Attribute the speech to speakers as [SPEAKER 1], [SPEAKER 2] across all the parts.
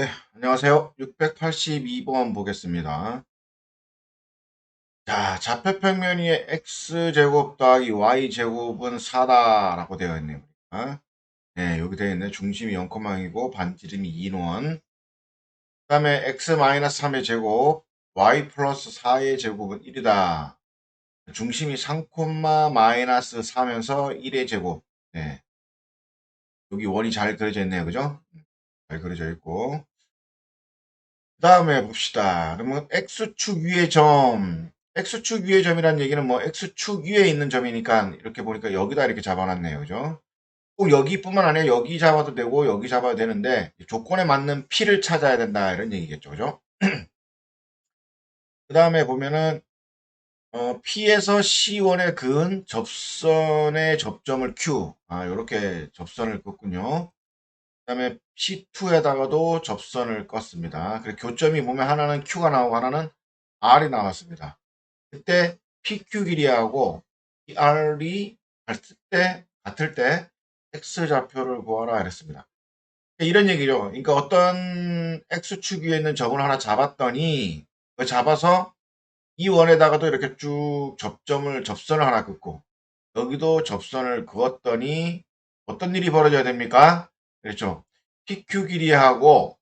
[SPEAKER 1] 네, 안녕하세요. 682번 보겠습니다. 자, 좌표평면 위에 x제곱 더하기 y제곱은 4다라고 되어 있네요. 네, 여기 되어 있네. 중심이 0,0이고 반지름이 2논. 그 다음에 x-3의 제곱, y 플러스 4의 제곱은 1이다. 중심이 3,-4면서 1의 제곱. 네. 여기 원이 잘 그려져 있네요. 그죠? 잘 그려져 있고. 그 다음에 봅시다. 그러면 x축 위의 점. x축 위의 점이라는 얘기는 뭐 x축 위에 있는 점이니까 이렇게 보니까 여기다 이렇게 잡아놨네요. 그죠? 꼭 여기뿐만 아니라 여기 잡아도 되고 여기 잡아도 되는데 조건에 맞는 p를 찾아야 된다 이런 얘기겠죠. 그죠? 그 다음에 보면은 어, P에서 C1에 그은 접선의 접점을 Q. 아, 이렇게 접선을 껐군요. 그 다음에 C2에다가도 접선을 껐습니다. 그래 교점이 보면 하나는 Q가 나오고 하나는 R이 나왔습니다. 그때 PQ 길이하고 PR이 같을 때, 같을 때 X좌표를 구하라 이랬습니다. 이런 얘기죠. 그러니까 어떤 X축 위에 있는 점을 하나 잡았더니 그 잡아서 이 원에다가도 이렇게 쭉 접점을 접선을 하나 긋고 여기도 접선을 그었더니 어떤 일이 벌어져야 됩니까? 그렇죠. PQ 길이하고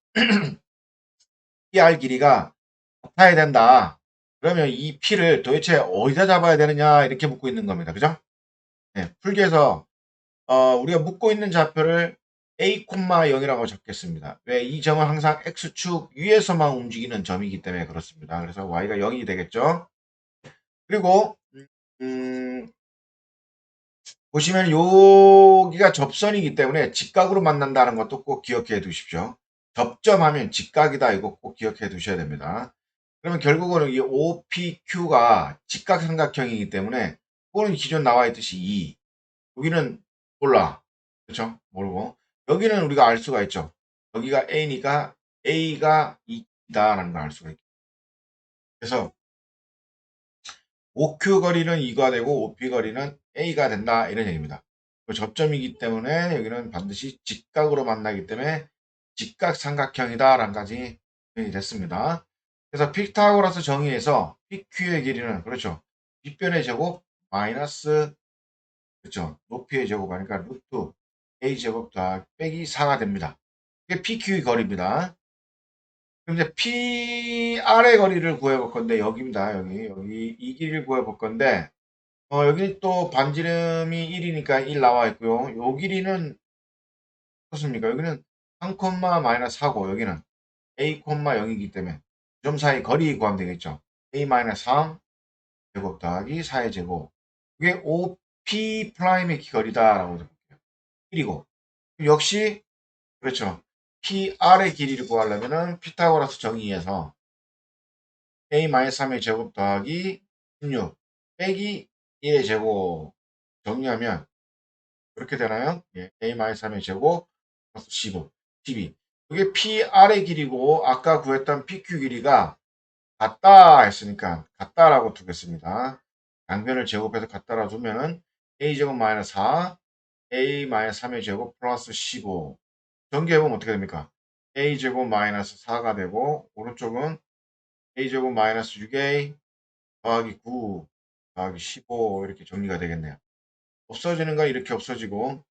[SPEAKER 1] PR 길이가 같아야 된다. 그러면 이 P를 도대체 어디다 잡아야 되느냐 이렇게 묻고 있는 겁니다. 그죠? 네, 풀기에서 어, 우리가 묻고 있는 좌표를 A, 0이라고 적겠습니다. 왜? 이 점은 항상 X축 위에서만 움직이는 점이기 때문에 그렇습니다. 그래서 Y가 0이 되겠죠. 그리고 음, 보시면 여기가 접선이기 때문에 직각으로 만난다는 것도 꼭 기억해 두십시오. 접점하면 직각이다. 이거 꼭 기억해 두셔야 됩니다. 그러면 결국은 이 OPQ가 직각삼각형이기 때문에 그거는 기존 나와 있듯이 2 여기는 몰라. 그렇죠? 모르고. 여기는 우리가 알 수가 있죠. 여기가 A니까 A가 2다라는 걸 알 수가 있죠. 그래서 OQ 거리는 2가 되고 OP 거리는 A가 된다 이런 얘기입니다. 접점이기 때문에 여기는 반드시 직각으로 만나기 때문에 직각 삼각형이다 라는까지 표현이 됐습니다. 그래서 피타고라스 정의에서 PQ의 길이는 그렇죠. 빗변의 제곱 마이너스 그렇죠. 높이의 제곱 하니까 루트 A 제곱 다 빼기 4가 됩니다. 이게 PQ의 거리입니다. 그럼 이제 PR의 거리를 구해볼 건데 여기입니다. 여기 여기 이 길이를 구해볼 건데 어, 여기 또 반지름이 1이니까 1 나와 있고요. 요 길이는 어떻습니까? 여기는 3, 마이너스 4고 여기는 A, 0이기 때문에 점 사이 거리 구하면 되겠죠. A 마이너스 3 제곱 더하기 4의 제곱 이게 OP 프라임의 거리다라고 볼게요. 1이고 역시 그렇죠. PR의 길이를 구하려면 은 피타고라스 정의에서 A-3의 제곱 더하기 16 빼기 1의 제곱 정리하면 그렇게 되나요? 예, A-3의 제곱 플러스 15, 12 이게 PR의 길이고 아까 구했던 PQ 길이가 같다 했으니까 같다라고 두겠습니다. 양변을 제곱해서 같다라 두면은 A제곱 마이너스 4 A-3의 제곱 플러스 15 전개해보면 어떻게 됩니까? a제곱 마이너스 4가 되고 오른쪽은 a제곱 마이너스 6a 더하기 9 더하기 15 이렇게 정리가 되겠네요. 없어지는 거 이렇게 없어지고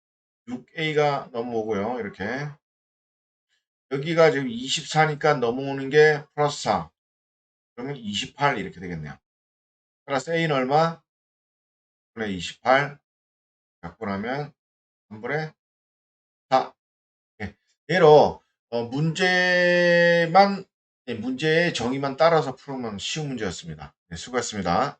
[SPEAKER 1] 6a가 넘어오고요. 이렇게 여기가 지금 24니까 넘어오는 게 플러스 4 그러면 28 이렇게 되겠네요. 플러스 a는 얼마? 3분의 28 약분하면 3분의 4 예로 어, 문제만 네, 문제의 정의만 따라서 풀으면 쉬운 문제였습니다. 네, 수고했습니다.